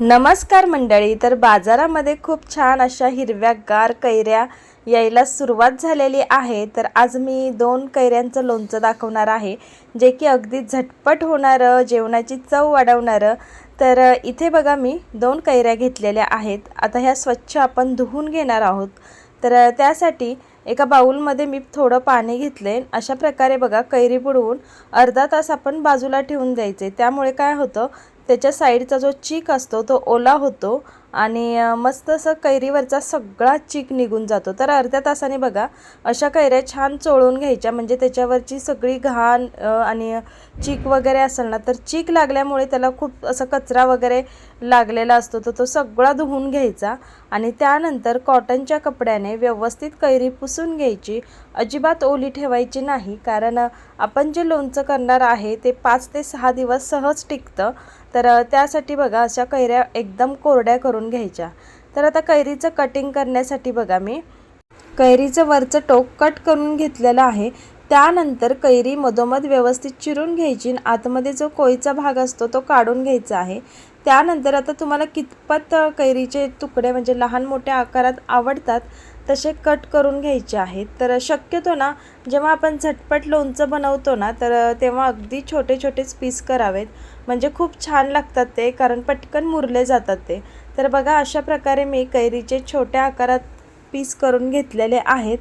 नमस्कार मंडळी तर बाजारामध्ये खूप छान अशा हिरव्यागार कैऱ्या यायला सुरुवात झालेली आहे. तर आज मी दोन कैऱ्यांचं लोणचं दाखवणार आहे जे की अगदी झटपट होणारं जेवणाची चव वाढवणारं. तर इथे बघा मी दोन कैऱ्या घेतलेल्या आहेत. आता ह्या स्वच्छ आपण धुवून घेणार आहोत. तर त्यासाठी एका बाऊलमध्ये मी थोडं पाणी घेतले अशा प्रकारे बघा कैरी बुडवून अर्धा तास आपण बाजूला ठेवून द्यायचे. त्यामुळे काय होतं त्याच्या साईडचा जो चीक असतो तो ओला होतो. आणि मस्त असं कैरीवरचा सगळा चीक निघून जातो. तर अर्ध्या तासाने बघा अशा कैऱ्या छान चोळून घ्यायच्या. म्हणजे त्याच्यावरची सगळी घाण आणि चीक वगैरे असेल ना तर चीक लागल्यामुळे त्याला खूप असं कचरा वगैरे लागलेला असतो. तर तो सगळा धुवून घ्यायचा आणि त्यानंतर कॉटनच्या कपड्याने व्यवस्थित कैरी पुसून घ्यायची. अजिबात ओली ठेवायची नाही कारण आपण जे लोणचं करणार आहे ते पाच ते सहा दिवस सहज टिकतं. तर त्यासाठी बघा अशा कैऱ्या एकदम कोरड्या करून घ्यायच्या. तर आता कैरीचं कटिंग करण्यासाठी बघा मी. कैरीचं वरचं टोक कट करून घेतलेलं आहे. त्यानंतर कैरी मधोमध व्यवस्थित चिरून घ्यायची आणि आतमध्ये जो कोळीचा भाग असतो तो काढून घ्यायचा आहे. त्यानंतर आता तुम्हाला कितपत कैरीचे तुकडे म्हणजे लहान मोठ्या आकारात आवडतात तसे कट करून घ्यायचे आहेत. तर शक्यतो ना जेव्हा आपण झटपट लोणचं बनवतो ना तर तेव्हा अगदी छोटे छोटेच पीस करावेत. म्हणजे खूप छान लागतात ते कारण पटकन मुरले जातात ते. तर बघा अशा प्रकारे मी कैरीचे छोट्या आकारात पीस करून घेतलेले आहेत.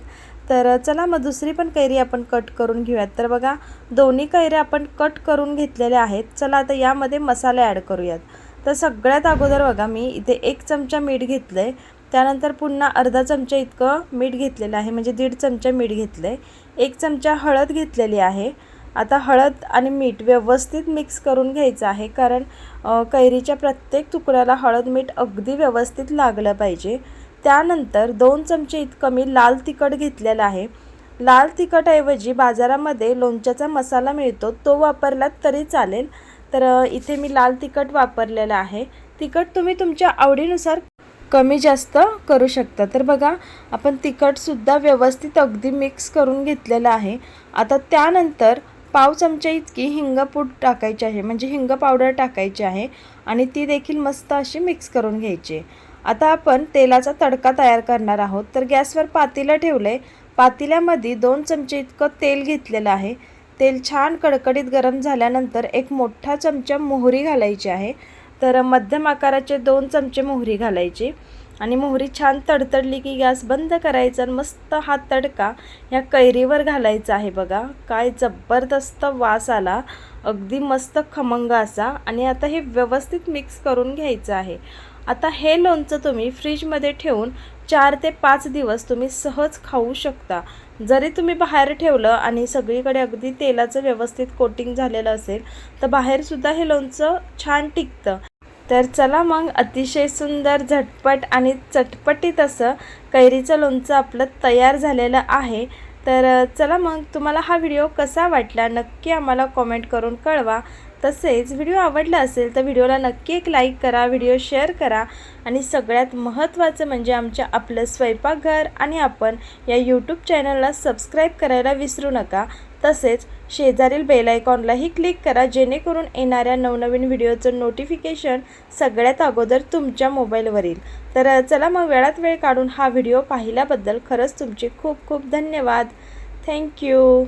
तर चला मग दुसरी पण कैरी आपण कट करून घेऊयात. तर बघा दोन्ही कैऱ्या आपण कट करून घेतलेल्या आहेत. चला आता यामध्ये मसाले ॲड करूयात. तर सगळ्यात अगोदर बघा मी इथे एक चमचा मीठ घेतलं आहे त्यानंतर पुन्हा अर्धा चमचा इतकं मीठ घेतलेलं आहे म्हणजे दीड चमचा मीठ घेतलं आहे एक चमचा हळद घेतलेली आहे. आता हळद आणि मीठ व्यवस्थित मिक्स करून घ्यायचं आहे. कारण कैरीच्या प्रत्येक तुकड्याला हळद मीठ अगदी व्यवस्थित लागलं पाहिजे. त्यानंतर दोन चमचे इतकं मी लाल तिखट घेतलेलं आहे. लाल तिखटऐवजी बाजारामध्ये लोणच्याचा मसाला मिळतो तो वापरलात तरी चालेल. तर इथे मी लाल तिखट वापरलेलं आहे. तिखट तुम्ही तुमच्या आवडीनुसार कमी जास्त करू शकता. तर बघा आपण तिखटसुद्धा व्यवस्थित अगदी मिक्स करून घेतलेलं आहे. आता त्यानंतर पाव चमचा इतकी हिंग पूड टाकायची आहे म्हणजे हिंग पावडर टाकायची आहे आणि ती देखील मस्त अशी मिक्स करून घ्यायची आता आपण तेलाचा तडका तयार करणार आहोत. तर गॅसवर पातेलं ठेवलं आहे पातेल्यामध्ये दोन चमचे इतकं तेल घेतलेलं आहे. तेल छान कडकडीत गरम झाल्यानंतर एक मोठा चमचा मोहरी घालायची आहे. तर मध्यम आकाराचे दोन चमचे मोहरी घालायची. आणि मोहरी छान तडतडली की गॅस बंद करायचा आणि मस्त हा तडका ह्या कैरीवर घालायचा आहे बघा. काय जबरदस्त वास आला. अगदी मस्त खमंग असा. आणि आता हे व्यवस्थित मिक्स करून घ्यायचं आहे. आता हे लोणचं तुम्ही फ्रीजमध्ये ठेवून चार ते पाच दिवस तुम्ही सहज खाऊ शकता. जरी तुम्ही बाहेर ठेवलं आणि सगळीकडे अगदी तेलाचं व्यवस्थित कोटिंग झालेलं असेल तर बाहेरसुद्धा हे लोणचं छान टिकतं. तर चला मग अतिशय सुंदर झटपट आणि चटपटीत असं कैरीचं लोणचं आपलं तयार झालेलं आहे. तर चला मग तुम्हाला हा व्हिडिओ कसा वाटला नक्की आम्हाला कॉमेंट करून कळवा. तसेच व्हिडिओ आवडला असेल तर व्हिडिओला नक्की एक लाईक करा व्हिडिओ शेअर करा आणि सगळ्यात महत्त्वाचं म्हणजे आमच्या आपलं स्वयंपाकघर आणि आपण या यूट्यूब चॅनलला सबस्क्राईब करायला विसरू नका. तसेच शेजारील बेल आयकॉनलाही क्लिक करा जेणेकरून येणाऱ्या नवनवीन व्हिडिओचं नोटिफिकेशन सगळ्यात अगोदर तुमच्या मोबाईलवर येईल तर चला मग वेळात वेळ काढून हा व्हिडिओ पाहिल्याबद्दल खरंच तुमचे खूप खूप धन्यवाद. थँक्यू